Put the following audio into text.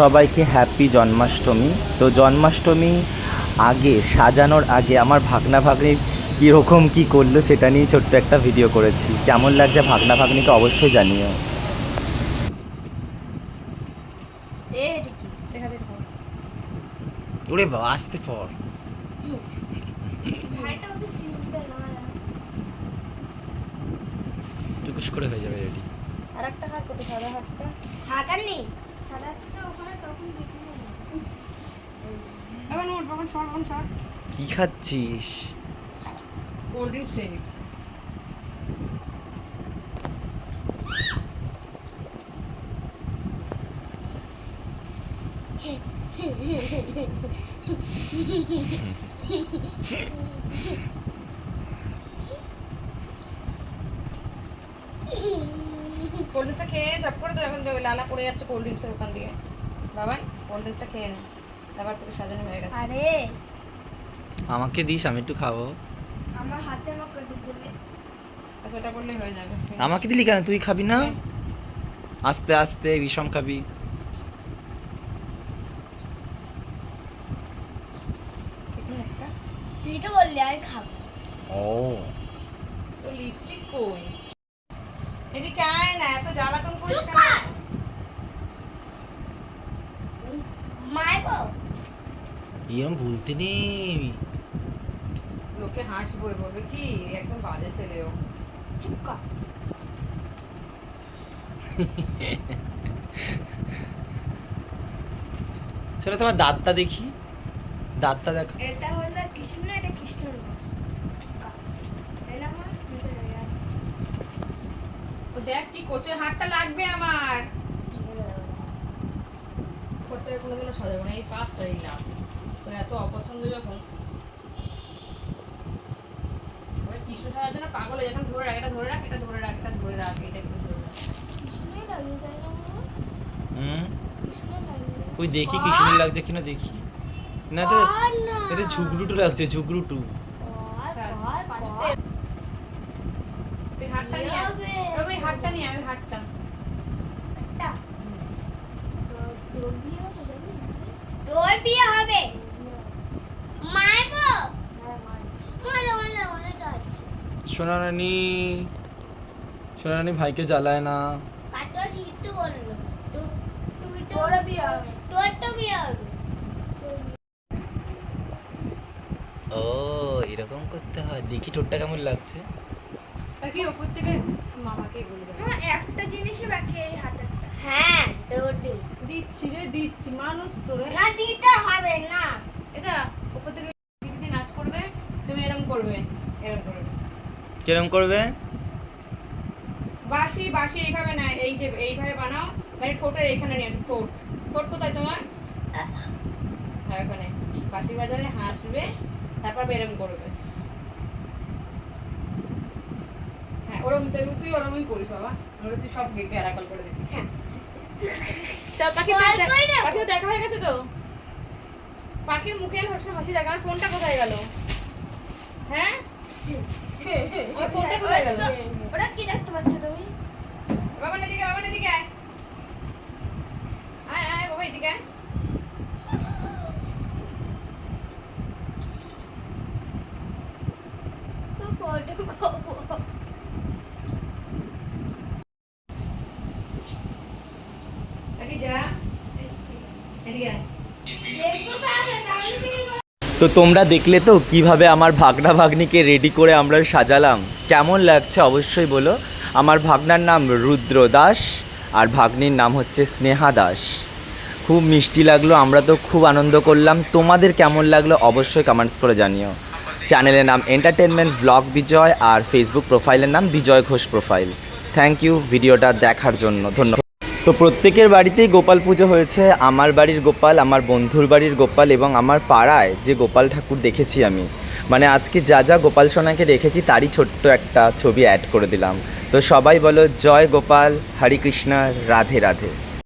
সবাইকে হ্যাপি জন্মাষ্টমী। তো জন্মাষ্টমী আগে সাজানোর আগে আমার ভাগনা ভাগ্নির কীরকম কী করল সেটা নিয়ে ছোট্ট একটা ভিডিও করেছি। কেমন লাগছে ভাগনা ভাগ্নিকে অবশ্যই জানিও। ওরে বাবা আসতে পর। টুকুস করে হয়ে যাবে রেডি। আর একটা হাত কত সাদা হাতটা হাকার নেই? কি খাচ্ছিস? কোল্ড ড্রিঙ্কস খেয়ে কোল্ড ড্রিঙ্কসটা খেয়ে চাপ করে তো এখন লালা পড়ে যাচ্ছে কোল্ড ড্রিঙ্কসের ওখান দিয়ে। বাবা কোল্ড ড্রিঙ্কসটা খেয়ে নে। তারপর তোকে সাজানো হয়ে গেছে। আরে। আমাকে দিস আমি একটু খাব। আমার হাতে করে দিলে আচ্ছা ওটা করলে হয়ে যাবে। আমাকে দিলি কেন? তুই খাবি না? আস্তে আস্তে বিষম খাবি। তুই তো বললি আমি খাব। ও। তো লিপস্টিক কই? এদিকে আয় না এত জ্বালাতন করিস কেন? ভুলতে নেই। লোকে হাসবো বলবে কি? একদম বাজে ছেলে ও। চুপ কর! সেটা তোমার দাঁতটা দেখি। দাঁতটা দেখ। এটা হলো কৃষ্ণ কৃষ্ণ এটা ও দেখ কি কোচের হাতটা লাগবে আমার। কোনোদিনও সাজাবো না এই পাঁচটা এই লাস্ট তোর এত অপছন্দ যখন। কৃষ্ণ সাজার জন্য পাগল হয়ে যখন ধরে রাখ এটা ধরে রাখ এটা ধরে রাখ এটা ধরে রাখ এটা একটু ধরে রাখ। কৃষ্ণই লাগিয়ে যায় না হুম? ওই দেখি লাগছে কিনা দেখি। না তো এটা ঝুগরুটু লাগছে ঝুগরুটু হাতটা নিয়ে ওই হাতটা নিয়ে ওই হাতটা। হবে আছে। সোনারানি সোনারানি ভাইকে জ্বালায় না। ও এরকম করতে হয়। দেখি ঠোঁটটা কেমন লাগছে। আর কি ওপর থেকে মামাকে বলবে হ্যাঁ একটা জিনিসই বাকি এই হাতে হ্যাঁ তোরটি দিচ্ছি রে দিচ্ছি। মানুষ তোরে না দিতে হবে না। এটা ওপর থেকে দিদি নাচ করবে তুমি এরকম করবে এরকম করবে। কিরম করবে? বাসি বাসি এইভাবে না এই যে এইভাবে বানাও মানে ঠোঁটের এখানে নিয়ে আসো ঠোঁট। ঠোঁট কোথায় তোমার? হ্যাঁ ওখানে। বাসি বাজারে হাসবে তারপর এরম করবে হ্যাঁ ওরম তুই- তুই ওরমই করিস বাবা। ওরা তুই সব গ্যারাকল করে দিবি হ্যাঁ। চল পাখি তো বল দে- কই রে? পাখি দেখা হয়ে গেছে তো? পাখির মুখে হাসি হাসি দেখা আমার ফোনটা কোথায় গেল? হ্যাঁ? আমার ফোনটা কোথায় গেল? ওরা কি দেখতে পাচ্ছ তুমি? বাবা এদিকে বাবা এদিকে আয় আয় আয় বাবা এদিকে আয়। তো কোটে খাব পাখি যা এদিকে আয় দেখব তো আগে তাহলে তুমি তো তোমরা দেখলে তো কীভাবে আমার ভাগনা ভাগ্নিকে রেডি করে আমরা সাজালাম। কেমন লাগছে অবশ্যই বলো। আমার ভাগনার নাম রুদ্র দাস, আর ভাগ্নির নাম হচ্ছে স্নেহা দাস। খুব মিষ্টি লাগল, আমরা তো খুব আনন্দ করলাম। তোমাদের কেমন লাগল অবশ্যই কমেন্টস করে জানিও। চ্যানেলের নাম এন্টারটেনমেন্ট ব্লগ বিজয় আর ফেসবুক প্রোফাইলের নাম Bijoy Ghosh profile thank you ভিডিওটা দেখার জন্য। ধন্যবাদ। তো প্রত্যেকের বাড়িতেই গোপাল পুজো হয়েছে। আমার বাড়ির গোপাল, আমার বন্ধুর বাড়ির গোপাল এবং আমার পাড়ায় যে গোপাল ঠাকুর দেখেছি আমি। মানে আজকে যা যা গোপাল সোনাকে রেখেছি তারই ছোট্ট একটা ছবি অ্যাড করে দিলাম। তো সবাই বলো, জয় গোপাল, হরে কৃষ্ণ, রাধে রাধে।